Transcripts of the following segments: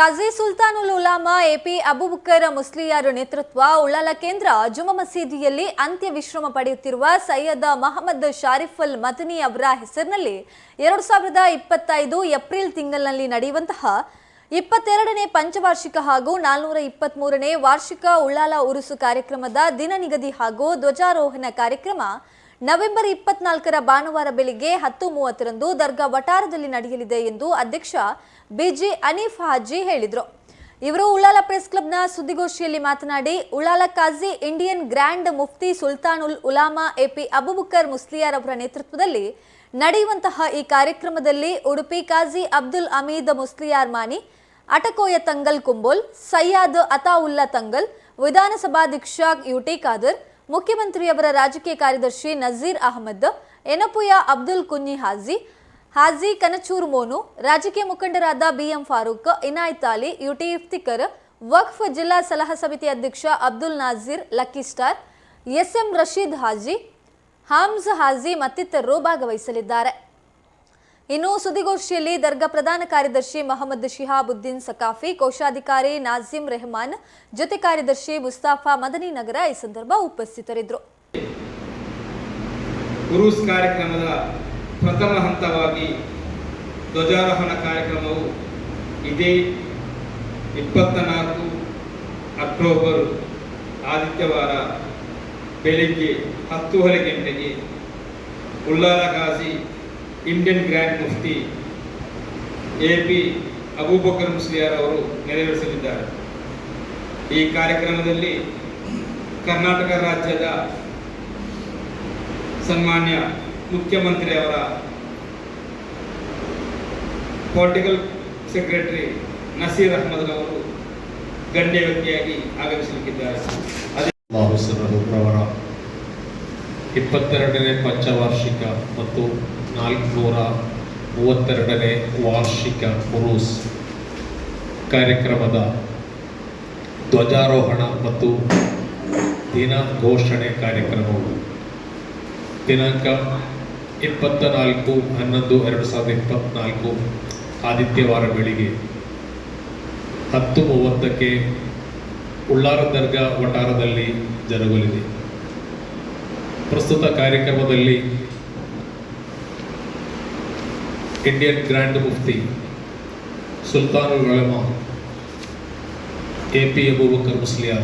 ಕಾಜಿ Sultanul Ulama AP Abubakar Musliyar ನೇತೃತ್ವ ಉಳ್ಳಾಲ ಕೇಂದ್ರ ಜುಮಾ ಮಸೀದಿಯಲ್ಲಿ ಅಂತ್ಯ ವಿಶ್ರಮ ಪಡೆಯುತ್ತಿರುವ ಸೈಯದ್ ಮಹಮ್ಮದ್ ಶಾರಿಫ್ ಅಲ್ ಮದನಿ ಅವರ ಹೆಸರಿನಲ್ಲಿ ಎರಡು ಸಾವಿರದ ಇಪ್ಪತ್ತೈದು ಏಪ್ರಿಲ್ ತಿಂಗಳಿನಲ್ಲಿ ನಡೆಯುವಂತಹ ಇಪ್ಪತ್ತೆರಡನೇ ಪಂಚವಾರ್ಷಿಕ ಹಾಗೂ ನಾಲ್ನೂರ ಇಪ್ಪತ್ಮೂರನೇ ವಾರ್ಷಿಕ ಉಳ್ಳಾಲ ಉರುಸು ಕಾರ್ಯಕ್ರಮದ ದಿನ ನಿಗದಿ ಹಾಗೂ ಧ್ವಜಾರೋಹಣ ಕಾರ್ಯಕ್ರಮ ನವೆಂಬರ್ ಇಪ್ಪತ್ನಾಲ್ಕರ ಭಾನುವಾರ ಬೆಳಿಗ್ಗೆ ಹತ್ತು ಮೂವತ್ತರಂದು ದರ್ಗಾ ವಟಾರದಲ್ಲಿ ನಡೆಯಲಿದೆ ಎಂದು ಅಧ್ಯಕ್ಷ ಬಿಜಿ ಅನೀಫ್ ಹಾಜಿ ಹೇಳಿದರು. ಇವರು ಉಳ್ಳಾಲ ಪ್ರೆಸ್ ಕ್ಲಬ್ನ ಸುದ್ದಿಗೋಷ್ಠಿಯಲ್ಲಿ ಮಾತನಾಡಿ, ಉಳ್ಳಾಲ ಖಾಜಿ Indian grand Mufti Sultan ul Ulama AP Abubakar Musliyar ಅವರ ನೇತೃತ್ವದಲ್ಲಿ ನಡೆಯುವಂತಹ ಈ ಕಾರ್ಯಕ್ರಮದಲ್ಲಿ ಉಡುಪಿ ಖಾಜಿ ಅಬ್ದುಲ್ ಅಮೀದ್ ಮುಸ್ಲಿಯಾರ್ ಮಾನಿ, ಅಟಕೋಯ ತಂಗಲ್ ಕುಂಬೋಲ್, ಸಯ್ಯಾದ್ ಅತಾವುಲ್ಲಾ ತಂಗಲ್, ವಿಧಾನಸಭಾಧ್ಯಕ್ಷ ಯುಟಿ ಖಾದರ್ ಮುಖ್ಯಮಂತ್ರಿಯವರ ರಾಜಕೀಯ ಕಾರ್ಯದರ್ಶಿ ನಜೀರ್ ಅಹಮದ್, ಎನಪುಯ ಅಬ್ದುಲ್ ಕುನ್ನಿ ಹಾಜಿ ಹಾಜಿ ಕನಚೂರ್ ಮೋನು, ರಾಜಕೀಯ ಮುಖಂಡರಾದ ಬಿಎಂ ಫಾರೂಕ್, ಇನಾಯತ್ ಅಲಿ, ಯುಟಿ ಇಫ್ತಿಕರ್, ವಕ್ಫ್ ಜಿಲ್ಲಾ ಸಲಹಾ ಸಮಿತಿ ಅಧ್ಯಕ್ಷ Abdul Nazeer, lucky star, SM Rasheed Haji ಹಾಮ್ಸ್ Haji ಮತ್ತಿತರರು ಭಾಗವಹಿಸಲಿದ್ದಾರೆ. ಇನ್ನು ಸುದ್ದಿಗೋಷ್ಠಿಯಲ್ಲಿ ದರ್ಗಾ ಪ್ರಧಾನ ಕಾರ್ಯದರ್ಶಿ ಮೊಹಮ್ಮದ್ ಶಿಹಾಬುದ್ದೀನ್ ಸಕಾಫಿ ಕೋಶಾಧಿಕಾರಿ ನಾಜಿಮ್ ರೆಹಮಾನ್, ಜೊತೆ ಕಾರ್ಯದರ್ಶಿ ಮುಸ್ತಾಫಾ ಮದನಿ ನಗರ ಈ ಸಂದರ್ಭ ಉಪಸ್ಥಿತರಿದ್ದರು. ಉರೂಸ್ ಕಾರ್ಯಕ್ರಮದ ಪ್ರಥಮ ಹಂತವಾಗಿ ಧ್ವಜಾರೋಹಣ ಕಾರ್ಯಕ್ರಮವು ಇದೇ ಇಪ್ಪತ್ತ ನಾಲ್ಕು ಅಕ್ಟೋಬರ್ ಆದಿತ್ಯವಾರ ಬೆಳಿಗ್ಗೆ ಹತ್ತುವರೆ ಗಂಟೆಗೆ ಉಲ್ಲಾಲ ಗಾಜಿ Indian grand Mufti A P Abubakar Musliyar ಅವರು ನೆರವೇರಿಸಲಿದ್ದಾರೆ. ಈ ಕಾರ್ಯಕ್ರಮದಲ್ಲಿ ಕರ್ನಾಟಕ ರಾಜ್ಯದ ಸನ್ಮಾನ್ಯ ಮುಖ್ಯಮಂತ್ರಿಯವರ ಪೊಲಿಟಿಕಲ್ ಸೆಕ್ರೆಟರಿ ನಸೀರ್ ಅಹಮದ್ ಅವರು ಗಣ್ಯ ವ್ಯಕ್ತಿಯಾಗಿ ಆಗಮಿಸಲಿಕ್ಕಿದ್ದಾರೆ. ಅವರ ಇಪ್ಪತ್ತೆರಡನೇ ಪಂಚವಾರ್ಷಿಕ ಮತ್ತು ನಾಲ್ಕುನೂರ ಮೂವತ್ತೆರಡನೇ ವಾರ್ಷಿಕ ಉರೂಸ್ ಕಾರ್ಯಕ್ರಮದ ಧ್ವಜಾರೋಹಣ ಮತ್ತು ದಿನ ಘೋಷಣೆ ಕಾರ್ಯಕ್ರಮವು. ದಿನಾಂಕ ಇಪ್ಪತ್ತ ನಾಲ್ಕು ಹನ್ನೊಂದು ಎರಡು ಸಾವಿರದ ಇಪ್ಪತ್ತ್ನಾಲ್ಕು ಆದಿತ್ಯವಾರ ಬೆಳಿಗ್ಗೆ ಹತ್ತು ಮೂವತ್ತಕ್ಕೆ ಉಳ್ಳಾರ ದರ್ಗಾ ವಟಾರದಲ್ಲಿ ಜರುಗಲಿದೆ. ಪ್ರಸ್ತುತ ಕಾರ್ಯಕ್ರಮದಲ್ಲಿ Indian grand Mufti Sultanul Ulama A P Abubakar ಮುಸ್ಲಿಯಾ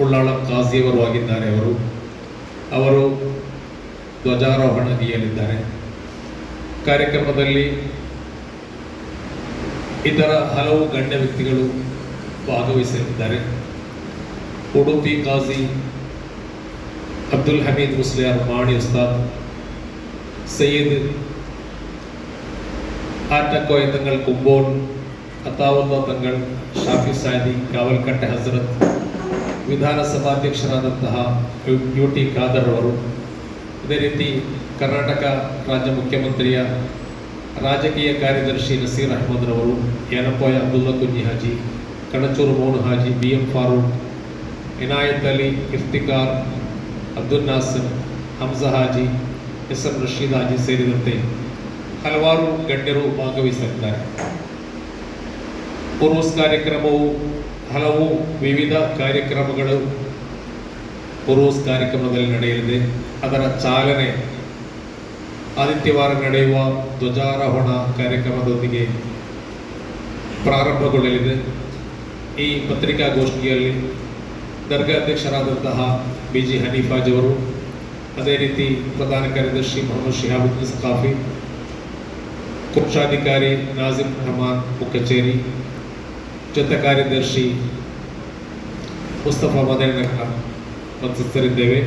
Ullal ಕಾಜಿಯವರು ಆಗಿದ್ದಾರೆ. ಅವರು ಅವರು ಧ್ವಜಾರೋಹಣೀಯಲಿದ್ದಾರೆ ಕಾರ್ಯಕ್ರಮದಲ್ಲಿ ಇತರ ಹಲವು ಗಣ್ಯ ವ್ಯಕ್ತಿಗಳು ಭಾಗವಹಿಸಲಿದ್ದಾರೆ. ಉಡುಪಿ ಕಾಜಿ ಅಬ್ದುಲ್ ಹಮೀದ್ ಮುಸ್ಲಿಯಾರ್ ಮಾಣಿ ಉಸ್ತಾದ್ ಸಯ್ಯದ್ ಆಟಕೋಯ ತಂಗಳ್ ಕುಂಬೋನ್ ಅತಾವುಲ್ಲಾ ತಂಗಳ್ ಶಾಫಿ ಸಾದಿ ಕಾವಲ್ಕಟ್ಟೆ ಹಜರತ್ ವಿಧಾನಸಭಾಧ್ಯಕ್ಷರಾದಂತಹ ಯು- ಯು ಟಿ ಖಾದರ್ ಅವರು ಅದೇ ರೀತಿ ಕರ್ನಾಟಕ ರಾಜ್ಯ ಮುಖ್ಯಮಂತ್ರಿಯ ರಾಜಕೀಯ ಕಾರ್ಯದರ್ಶಿ ನಸೀರ್ ಅಹಮದ್ ರವರು ಯನಪೋಯ ಅಬ್ದುಲ್ಲಾ ಕುಂಜಿ ಹಾಜಿ ಕಣಚೂರು ಮೋನು ಹಾಜಿ ಬಿ ಎಂ ಫಾರೂಕ್ ಇನಾಯತ್ ಅಲಿ ಇಫ್ತಿಕಾರ್ ಅಬ್ದುಲ್ ನಾಸರ್ ಹಮ್ಜಾ ಹಾಜಿ ಎಸ್ ಎಂ ರಶೀದ್ ಹಾಜಿ ಸೇರಿದಂತೆ ಹಲವಾರು ಗಣ್ಯರು ಭಾಗವಹಿಸಿದ್ದಾರೆ ಪೂರ್ವಸ್ ಕಾರ್ಯಕ್ರಮವು ಹಲವು ವಿವಿಧ ಕಾರ್ಯಕ್ರಮಗಳು ಪೂರ್ವಸ್ ಕಾರ್ಯಕ್ರಮದಲ್ಲಿ ನಡೆಯಲಿದೆ. ಅದರ ಚಾಲನೆ ಆದಿತ್ಯವಾರ ನಡೆಯುವ ಧ್ವಜಾರೋಹಣ ಕಾರ್ಯಕ್ರಮದೊಂದಿಗೆ ಪ್ರಾರಂಭಗೊಳ್ಳಲಿದೆ. ಈ ಪತ್ರಿಕಾಗೋಷ್ಠಿಯಲ್ಲಿ ದರ್ಗಾ ಅಧ್ಯಕ್ಷರಾದಂತಹ ಬಿ ಜಿ ಹನೀಫಾಜ್ ಅವರು, ಅದೇ ರೀತಿ ಪ್ರಧಾನ ಕಾರ್ಯದರ್ಶಿ ಮೊಹಮ್ಮದ್ ಶಿಹಾಬುದ್ದೀನ್ ಸಕಾಫಿ ಕೋಶಾಧಿಕಾರಿ ನಾಜಿಮ್ ರಹಮಾನ್ ಕಚೇರಿ ಜೊತೆ ಕಾರ್ಯದರ್ಶಿ ಮುಸ್ತಫಾ ಮದನಗರ ಉಪಸ್ಥಿತರಿದ್ದೇವೆ